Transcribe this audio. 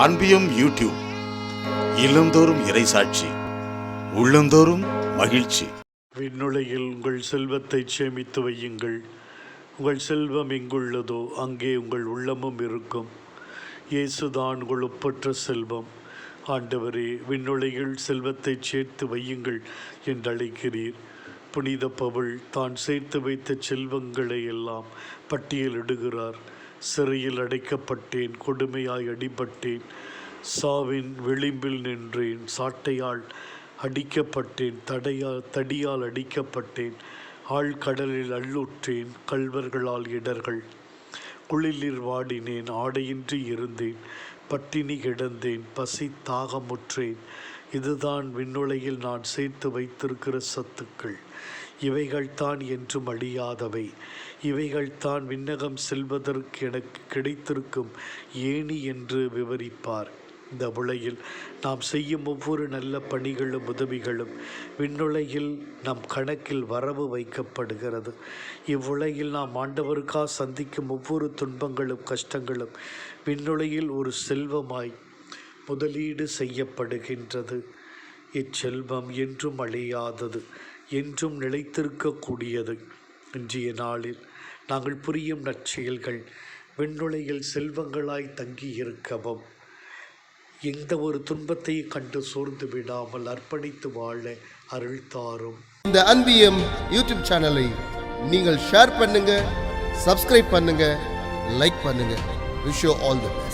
அன்பியும் YouTube இல்லந்தோறும் இறைசாட்சி உள்ளந்தோறும் மகிழ்ச்சி. விண்ணுலையில் உங்கள் செல்வத்தை சேமித்து வையுங்கள். உங்கள் செல்வம் எங்குள்ளதோ அங்கே உங்கள் உள்ளமும் இருக்கும். இயேசுதான் உங்கள் ஒப்பற்ற செல்வம். ஆண்டவரே விண்ணுலையில் செல்வத்தை சேர்த்து வையுங்கள் என்று அழைக்கிறீர் புனித பவுல் தான் சேர்த்து வைத்த செல்வங்களை எல்லாம் பட்டியலிடுகிறார். சிறையில் அடைக்கப்பட்டேன் கொடுமையாய் அடிபட்டேன். சாவின் விளிம்பில் நின்றேன் சாட்டையால் அடிக்கப்பட்டேன் தடையால் தடியால் அடிக்கப்பட்டேன். ஆழ்கடலில் அள்ளுற்றேன் கல்வர்களால் இடர்கள். குளிரில் வாடினேன் ஆடையின்றி இருந்தேன். பட்டினி கிடந்தேன் பசி தாகமுற்றேன். இதுதான் விண்ணுலையில் நான் சேர்த்து வைத்திருக்கிற சத்துக்கள். இவைகள்தான் என்றும் அழியாதவை. இவைகள்தான் விண்ணகம் செல்வதற்கு எனக்கு கிடைத்திருக்கும் ஏணி என்று விவரிப்பார். இந்த உலகில் நாம் செய்யும் ஒவ்வொரு நல்ல பணிகளும் உதவிகளும் விண்ணுலகில் நம் கணக்கில் வரவு வைக்கப்படுகிறது. இவ்வுலகில் நாம் ஆண்டவருக்காக சந்திக்கும் ஒவ்வொரு துன்பங்களும் கஷ்டங்களும் விண்ணுலகில் ஒரு செல்வமாய் முதலீடு செய்யப்படுகின்றது. இச்செல்வம் என்றும் அழியாதது என்றும் நிலைத்திருக்கக்கூடியது. இன்றைய நாளில் நாங்கள் புரியும் நற்செயல்கள் விண்ணுலையில் செல்வங்களாய் தங்கியிருக்கவும் எந்த ஒரு துன்பத்தையும் கண்டு சோர்ந்து விடாமல் அர்ப்பணித்து வாழ அருள் தாரும். இந்த அன்பியம் யூடியூப் சேனலை நீங்கள் ஷேர் பண்ணுங்க சப்ஸ்கிரைப் பண்ணுங்க லைக் பண்ணுங்க. Wish all the best